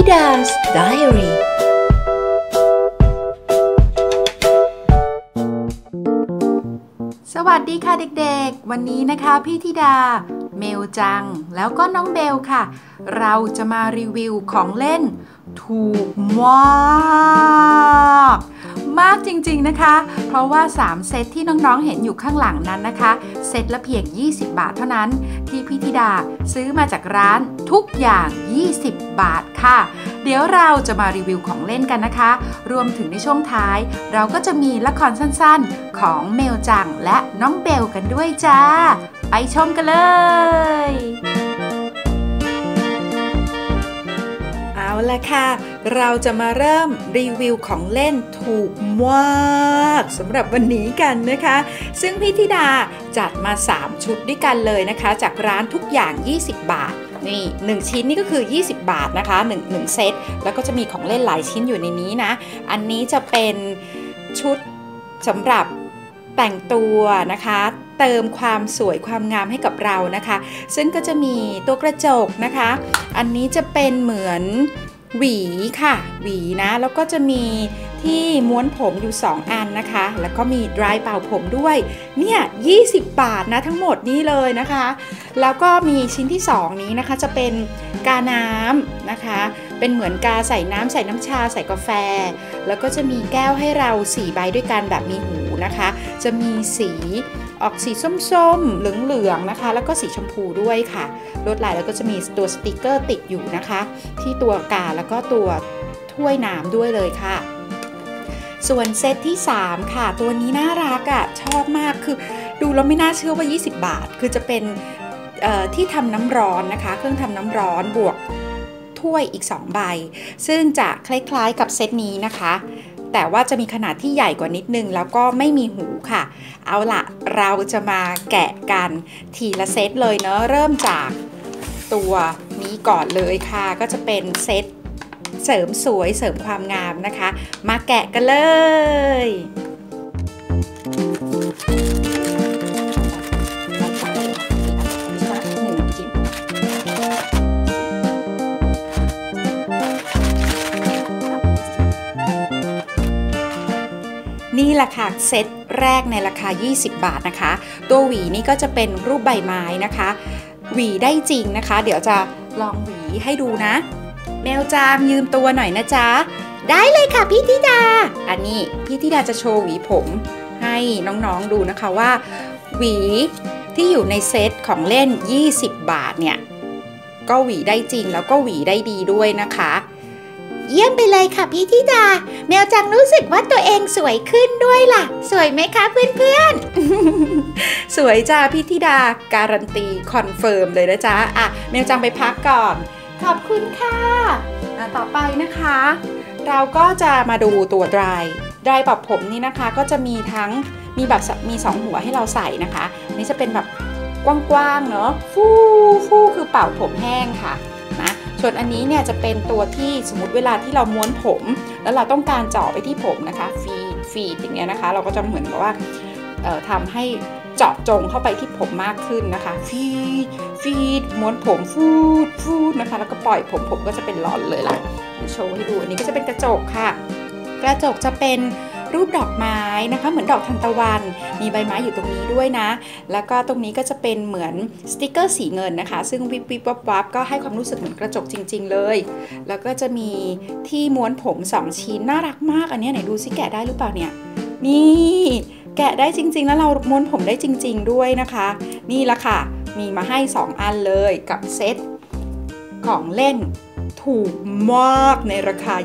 Ada's Diary สวัสดีค่ะเด็กๆ วันนี้นะคะพี่ธิดา เมลจัง แล้วก็น้องเบลค่ะ เราจะมารีวิวของเล่น ถูกมาก มากจริงๆนะคะ เพราะว่า 3 เซตที่น้องๆเห็นอยู่ข้างหลังนั้นนะคะ เซตละเพียง 20 บาทเท่านั้น ที่พี่ธิดาซื้อมาจากร้านทุกอย่าง 20 บาทค่ะ เดี๋ยวเราจะมารีวิวของเล่นกันนะคะ รวมถึงในช่วงท้าย เราก็จะมีละครสั้นๆ ของเมลจังและน้องเบลกันด้วยจ้า ไปชมกันเลย เอาละค่ะ เราจะมาเริ่มรีวิวของเล่นถูกมากสำหรับวันนี้กันนะคะ ซึ่งพี่ธิดาจัดมา 3 ชุดด้วยกันเลยนะคะ จากร้านทุกอย่าง 20 บาทนี่1ชิ้นนี่ก็คือ 20 บาทนะคะ1 1เซตแล้วก็จะมีของเล่นหลายชิ้นอยู่ในนี้นะ อันนี้จะเป็นชุดสำหรับแต่งตัวนะคะ เติมความสวยความงามให้กับเรานะคะ ซึ่งก็จะมีตัวกระจกนะคะ อันนี้จะเป็นเหมือนหวีค่ะ หวีนะ แล้วก็จะมีที่ม้วนผมอยู่ 2 อันนะคะ แล้วก็มีดรายเป่าผมด้วย เนี่ย 20 บาทนะทั้งหมดนี้เลยนะคะ แล้วก็มีชิ้นที่ 2 นี้นะคะจะเป็นกาน้ำนะคะ เป็นเหมือนกาใส่น้ำใส่น้ำชาใส่กาแฟ แล้วก็จะมีแก้วให้เรา 4 ใบด้วยกันแบบมีหูนะคะ จะมีสี ออกสีส้มๆ เหลืองๆนะคะ แล้วก็สีชมพูด้วยค่ะลวดลายแล้วก็จะมีตัวสติกเกอร์ติดอยู่นะคะ ที่ตัวกาแล้วก็ตัวถ้วยน้ำด้วยเลยค่ะ ส่วนเซตที่ 3 ค่ะ ตัวนี้น่ารักอะ่ะชอบมากคือดูแล้วไม่น่าเชื่อว่า 20 บาท คือจะเป็นที่ทำน้ำร้อนนะคะ เครื่องทำน้ำร้อนบวกถ้วยอีก 2 ใบ ซึ่งจะคล้ายๆกับเซตนี้นะคะ แต่ว่าจะมีขนาดที่ใหญ่กว่านิดนึง แล้วก็ไม่มีหูค่ะ เอาละเราจะมาแกะกันทีละเซตเลยเนาะเริ่มจากตัวนี้ก่อนเลยค่ะ ก็จะเป็นเซตเสริมสวยเสริมความงามนะคะ มาแกะกันเลย นี่แหละค่ะเซตแรกในราคา 20 บาทนะคะ ตัวหวีนี่ก็จะเป็นรูปใบไม้นะคะ หวีได้จริงนะคะ เดี๋ยวจะลองหวีให้ดูนะ แมวจามยืมตัวหน่อยนะจ๊ะ ได้เลยค่ะพี่ธิดา อันนี้พี่ธิดาจะโชว์หวีผมให้น้องๆดูนะคะว่า หวีที่อยู่ในเซตของเล่น 20 บาทเนี่ย ก็หวีได้จริงแล้วก็หวีได้ดีด้วยนะคะ เยี่ยมไปเลยค่ะพี่ธิดา แมวจังรู้สึกว่าตัวเองสวยขึ้นด้วยล่ะ สวยไหมคะเพื่อนสวยจ้าพี่ธิดาการันตีคอนเฟิร์มเลยนะจ๊ะอะแมวจังไปพักก่อน ขอบคุณค่ะอะต่อไปนะคะ เราก็จะมาดูตัวดรายดรายปรับผมนี่นะคะก็จะมีทั้งมีแบบมี 2 หัวให้เราใส่นะคะอันนี่จะเป็นแบบกว้างๆเนาะฟู่ฟู่คือเป่าผมแห้งค่ะนะ ส่วนอันนี้เนี่ยจะเป็นตัวที่สมมติเวลาที่เราม้วนผม แล้วเราต้องการเจาะไปที่ผมนะคะ ฟีดฟีดอย่างเงี้ยนะคะ เราก็จะเหมือนกับว่าทำให้เจาะจงเข้าไปที่ผมมากขึ้นนะคะ ฟีดฟีดม้วนผมฟูดฟูดนะคะ แล้วก็ปล่อยผมผมก็จะเป็นหลอนเลยล่ะโชว์ให้ดูอันนี้ก็จะเป็นกระจกค่ะ กระจกจะเป็น รูปดอกไม้นะคะ เหมือนดอกทานตะวัน มีใบไม้อยู่ตรงนี้ด้วยนะ แล้วก็ตรงนี้ก็จะเป็นเหมือนสติกเกอร์สีเงินนะคะ ซึ่งวิบวิบวับวับก็ให้ความรู้สึกเหมือนกระจกจริง ๆ เลย แล้วก็จะมีที่ม้วนผม 2 ชิ้นน่ารักมากอันนี้ไหนดูซิแกะได้หรือเปล่าเนี่ยนี่แกะได้จริง ๆ แล้วเราม้วนผมได้จริง ๆ ด้วยนะคะ นี่ละค่ะมีมาให้ 2 อันเลยกับเซตของเล่น ถูกมากในราคา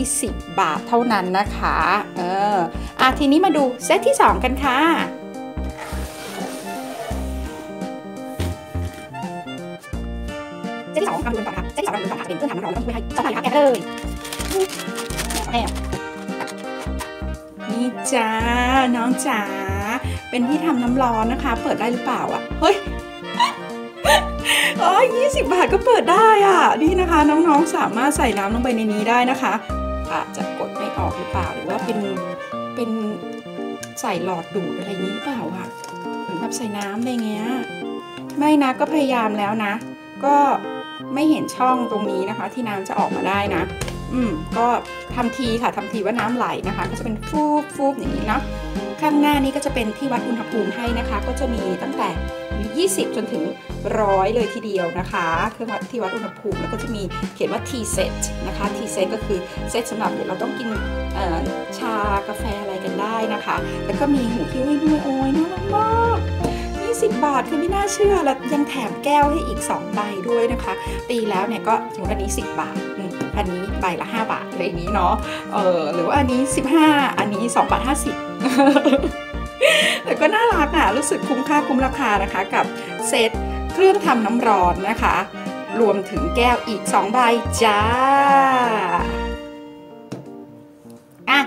20 บาทเท่านั้นนะคะ เอออะทีนี้มาดูเซตที่ 2 กันค่ะเซตที่สองกำลังต่อค่ะเซตที่สองกำลังต่อค่ะเป็นเครื่องทำน้ำร้อนต้องช่วยให้ต้องไปหาแกะเลยแอบนี่จ้าน้องจ๋าเป็นที่ทำน้ำร้อนนะคะ เปิดได้หรือเปล่าอะเฮ้ย อ๋อ20บาทก็เปิดได้อะนี่นะคะน้องๆสามารถใส่น้ำลงไปในนี้ได้นะคะ อาจจะกดไม่ออกหรือเปล่าหรือว่าเป็นเป็นใส่หลอดดูดอะไรนี้หรือเปล่าอะเหมือนแบบใส่น้ำอะไรเงี้ยไม่นะก็พยายามแล้วนะ ก็ไม่เห็นช่องตรงนี้นะคะ ที่น้ำจะออกมาได้นะ อืมก็ทำทีค่ะทำทีว่าน้ำไหลนะคะ ก็จะเป็นฟูบฟูบอย่างนี้เนาะ ข้างหน้านี้ก็จะเป็นที่วัดอุณหภูมิให้นะคะ ก็จะมีตั้งแต่ 20 จนถึงร้อยเลยทีเดียวนะคะ เครื่องวัดที่วัดอุณหภูมิแล้วก็จะมีเขียนว่า T set นะคะ T set ก็คือเซตสำหรับเดี๋ยวเราต้องกินชากาแฟอะไรกันได้นะคะ แล้วก็มีหูคิ้วให้ด้วยโอ้ยน่ารักมาก20 บาทคือไม่น่าเชื่อ แล้วยังแถมแก้วให้อีก 2 ใบด้วยนะคะ ตีแล้วเนี่ยก็ถึงอันนี้ 10 บาท อันนี้ใบละ 5 บาทอะไรอย่างนี้เนาะเออหรือว่าอันนี้ 15 อันนี้2บาท50 แต่ก็น่ารักอะ รู้สึกคุ้มค่าคุ้มราคานะคะกับเซตเครื่องทำน้ำร้อนนะคะ รวมถึงแก้วอีก 2 ใบจ้า อะ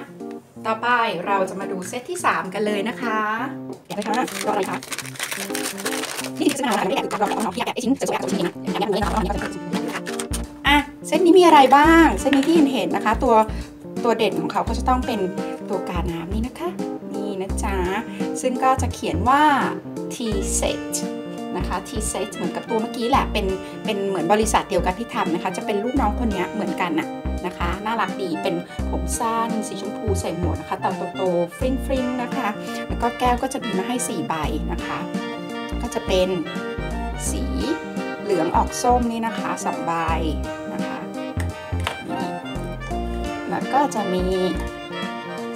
ต่อไปเราจะมาดูเซตที่ 3 กันเลยนะคะเดี๋ยวนะคะรออะไรคะนี่คือเซตนาไม่ได้คือเราเอาเอาที่แกะชิ้นสวยๆตัวชิ้นนี้นะอย่างนี้นะอย่างนี้นะอะเซตนี้มีอะไรบ้าง เซตนี้ที่เห็นนะคะ ตัวตัวเด่นของเขาก็จะต้องเป็นตัวกาน้ ซึ่งก็จะเขียนว่า T set นะคะ T set เหมือนกับตัวเมื่อกี้แหละ เป็น เป็นเหมือนบริษัทเดียวกันที่ทำนะคะ จะเป็นลูกน้องคนนี้เหมือนกันนะนะคะ น่ารักดี เป็นผมสั้นสีชมพูใส่หมวกนะคะตาโตๆฟริ้งฟริ้งนะคะ แล้วก็แก้วก็จะมีมาให้ 4 ใบนะคะ ก็จะเป็นสีเหลืองออกส้มนี่นะคะสองใบนะคะแล้วก็จะมี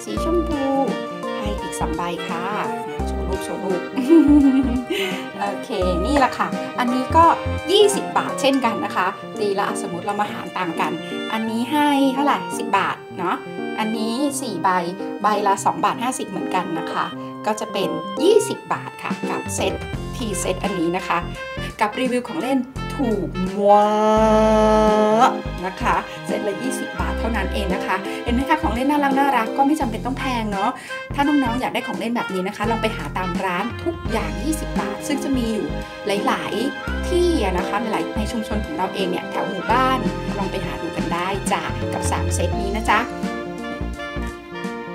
สีชมพู สองใบค่ะโชว์รูปโชว์รูปโอเคนี่แหละค่ะ อันนี้ก็ 20 บาทเช่นกันนะคะดีละสมมติเรามาหารต่างกัน อันนี้ให้เท่าไหร่ 10 บาทเนาะอันนี้ 4 ใบใบละ 2 บาท 50 เหมือนกันนะคะ ก็จะเป็น 20 บาทค่ะ กับเซตทีเซตอันนี้นะคะ กับรีวิวของเล่น ถูกมานะคะเซตละ 20 บาทเท่านั้นเองนะคะ เห็นไหมคะของเล่นน่ารักน่ารักก็ไม่จำเป็นต้องแพงเนาะ ถ้าน้องๆอยากได้ของเล่นแบบนี้นะคะ ลองไปหาตามร้านทุกอย่าง 20 บาท ซึ่งจะมีอยู่หลาย ๆ ที่นะคะหลายในชุมชนของเราเองเนี่ยแถวหมู่บ้านลองไปหาดูกันได้จ้ากับ 3 เซตนี้นะจ๊ะ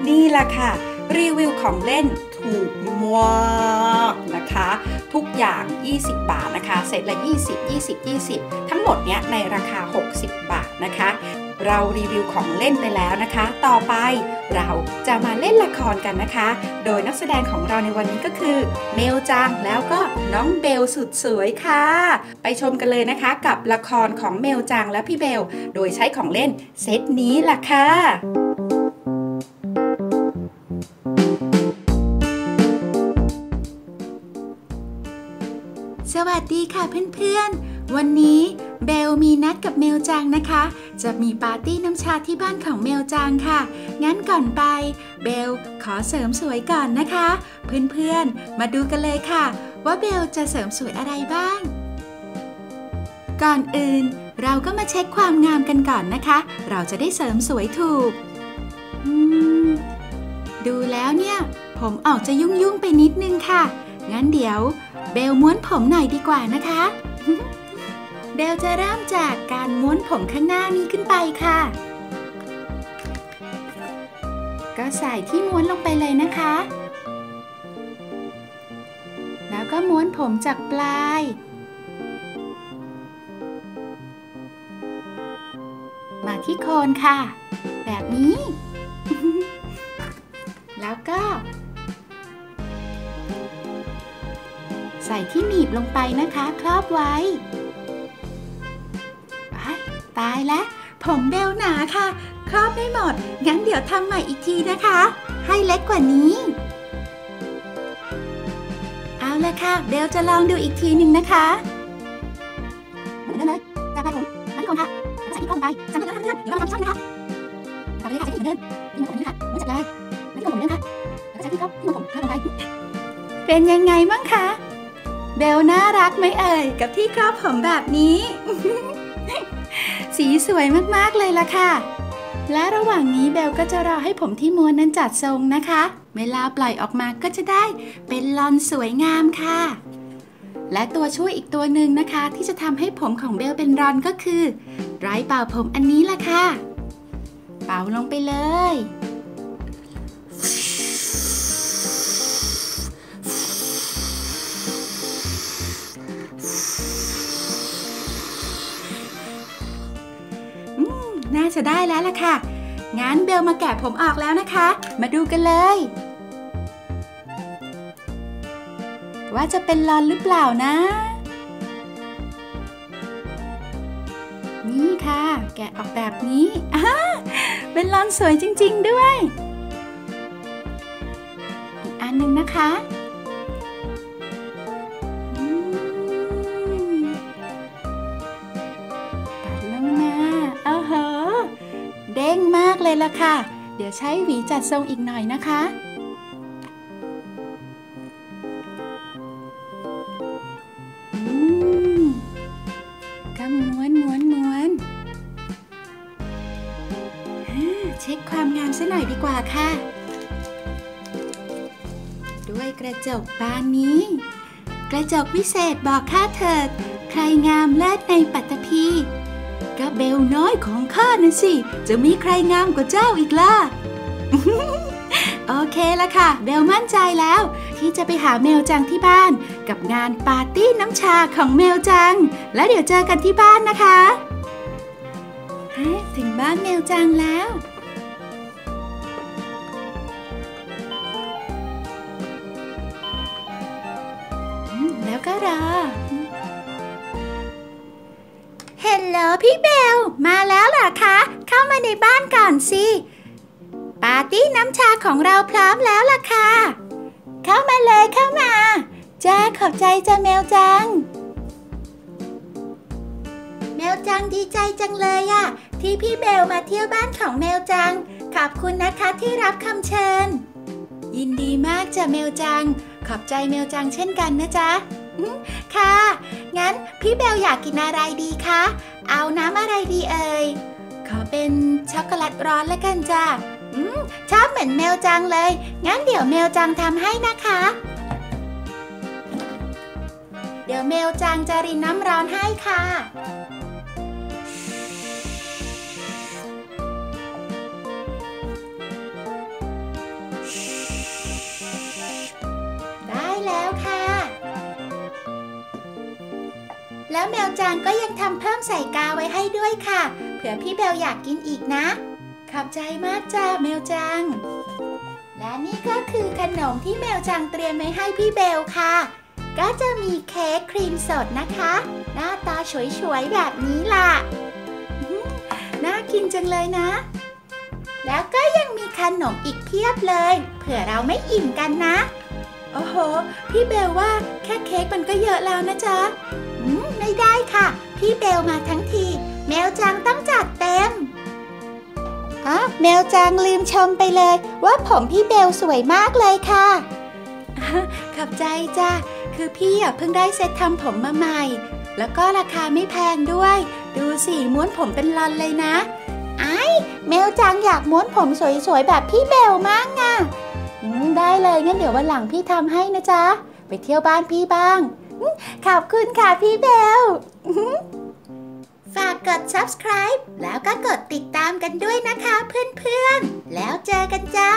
นี่แหละค่ะ รีวิวของเล่นถูกมากนะคะ ทุกอย่าง 20 บาทนะคะเซตละ 20 20 20 ทั้งหมดเนี้ยในราคา 60 บาทนะคะ เรารีวิวของเล่นไปแล้วนะคะ ต่อไปเราจะมาเล่นละครกันนะคะ โดยนักแสดงของเราในวันนี้ก็คือ เมลจังแล้วก็น้องเบลสุดสวยค่ะ ไปชมกันเลยนะคะกับละครของเมลจังและพี่เบล โดยใช้ของเล่นเซตนี้ล่ะค่ะ ดีค่ะเพื่อนๆ วันนี้เบลมีนัดกับเมลจังนะคะ จะมีปาร์ตี้น้ำชาที่บ้านของเมลจังค่ะ งั้นก่อนไป เบลขอเสริมสวยก่อนนะคะ เพื่อนๆ มาดูกันเลยค่ะ ว่าเบลจะเสริมสวยอะไรบ้าง ก่อนอื่น เราก็มาเช็คความงามกันก่อนนะคะ เราจะได้เสริมสวยถูก ดูแล้วเนี่ย ผมออกจะยุ่งๆไปนิดนึงค่ะ งั้นเดี๋ยว เบลม้วนผมหน่อยดีกว่านะคะ เบลจะเริ่มจากการม้วนผมข้างหน้านี้ขึ้นไปค่ะ ก็ใส่ที่ม้วนลงไปเลยนะคะ แล้วก็ม้วนผมจากปลาย มาที่โคนค่ะ แบบนี้ แล้วก็ ใส่ที่หนีบลงไปนะคะ ครอบไว้อ้ายตายแล้ว ผมเบลหนาค่ะ ครอบไม่หมด งั้นเดี๋ยวทำใหม่อีกทีนะคะ ให้เล็กกว่านี้ เอาละค่ะ เบลจะลองดูอีกทีหนึ่งนะคะเหมือนกันเลยจากไปผมมาที่โคนค่ะใส่ที่โคนไปจำไว้นะคะเพื่อนๆเดี๋ยวเราทำช่องนะคะทำไปเลยค่ะใช้ที่เหมือนเดิมที่หัวผมนี่ค่ะม้จากลายแล้วที่คนผมเนเดิมค่ะแล้วก็ใช้ที่ครอบที่หัวผมครอบลงไปเป็นยังไงบ้างคะ เบลน่ารักไหมเอ่ย กับที่ครอบผมแบบนี้ สีสวยมากๆเลยล่ะค่ะ และระหว่างนี้เบลก็จะรอให้ผมที่ม้วนนั้นจัดทรงนะคะ เวลาปล่อยออกมาก็จะได้เป็นลอนสวยงามค่ะ และตัวช่วยอีกตัวหนึ่งนะคะ ที่จะทำให้ผมของเบลเป็นรอนก็คือ ไร้เป่าผมอันนี้ล่ะค่ะ เป่าลงไปเลย จะได้แล้วล่ะค่ะ งั้นเบลมาแกะผมออกแล้วนะคะ มาดูกันเลย ว่าจะเป็นลอนหรือเปล่านะ นี่ค่ะ แกะออกแบบนี้อ่าเป็นลอนสวยจริง ๆ ด้วย อีกอันหนึ่งนะคะ เลยล่ะค่ะ เดี๋ยวใช้หวีจัดทรงอีกหน่อยนะคะ อืมก็ม้วนม้วนม้วนอ่าเช็คความงามซะหน่อยดีกว่าค่ะ ด้วยกระจกบานนี้ กระจกวิเศษบอกข้าเถิด ใครงามเลิศในปัตตภี ก็เบลน้อยของข้านะสิ จะมีใครงามกว่าเจ้าอีกล่ะ โอเคละค่ะ เบลมั่นใจแล้ว ที่จะไปหาเมลจังที่บ้าน กับงานปาร์ตี้น้ำชาของเมลจัง แล้วเดี๋ยวเจอกันที่บ้านนะคะฮะถึงบ้านเมลจังแล้ว พี่เบล มาแล้วเหรอคะ เข้ามาในบ้านก่อนสิ ปาร์ตี้น้ำชาของเราพร้อมแล้วล่ะค่ะ เข้ามาเลยเข้ามาจ้าขอบใจจ้าแมวจัง แมวจังดีใจจังเลยอะที่พี่เบลมาเที่ยวบ้านของแมวจัง ขอบคุณนะคะที่รับคำเชิญ ยินดีมากจ้ะเมลจัง ขอบใจเมลจังเช่นกันนะจ๊ะค่ะ งั้นพี่เบลอยากกินอะไรดีคะ เอาน้ำอะไรดีเอ่ย ขอเป็นช็อกโกแลตร้อนแล้วกันจ้ะอืมชอบเหมือนเมลจังเลย งั้นเดี๋ยวเมลจังทำให้นะคะ เดี๋ยวเมลจังจะรินน้ำร้อนให้ค่ะ แล้วแมวจางก็ยังทำเพิ่มใส่กาไว้ให้ด้วยค่ะ เผื่อพี่เบลอยากกินอีกนะ ขอบใจมากจ้าแมวจังและนี่ก็คือขนมที่แมวจังเตรียมไว้ให้พี่เบลค่ะ ก็จะมีเค้กครีมสดนะคะ หน้าตาสวยๆแบบนี้ล่ะ น่ากินจังเลยนะ แล้วก็ยังมีขนมอีกเพียบเลย เผื่อเราไม่อิ่มกันนะ โอ้โห พี่เบลว่าแค่เค้กมันก็เยอะแล้วนะจ๊ะอืมไม่ได้ค่ะ พี่เบลมาทั้งที แมวจังต้องจัดเต็มอ๋อแมวจังลืมชมไปเลย ว่าผมพี่เบลสวยมากเลยค่ะ ขอบใจจ้ะคือพี่อะเพิ่งได้เซ็ตทำผมมาใหม่ แล้วก็ราคาไม่แพงด้วย ดูสิม้วนผมเป็นลอนเลยนะไอ้แมวจังอยากม้วนผมสวยๆแบบพี่เบลมากอะอืมได้เลยงั้นเดี๋ยววันหลังพี่ทำให้นะจ๊ะไปเที่ยวบ้านพี่บ้างอืม ขอบคุณค่ะพี่เบล ฝากกด subscribe แล้วก็กดติดตามกันด้วยนะคะเพื่อนๆ แล้วเจอกันจ้า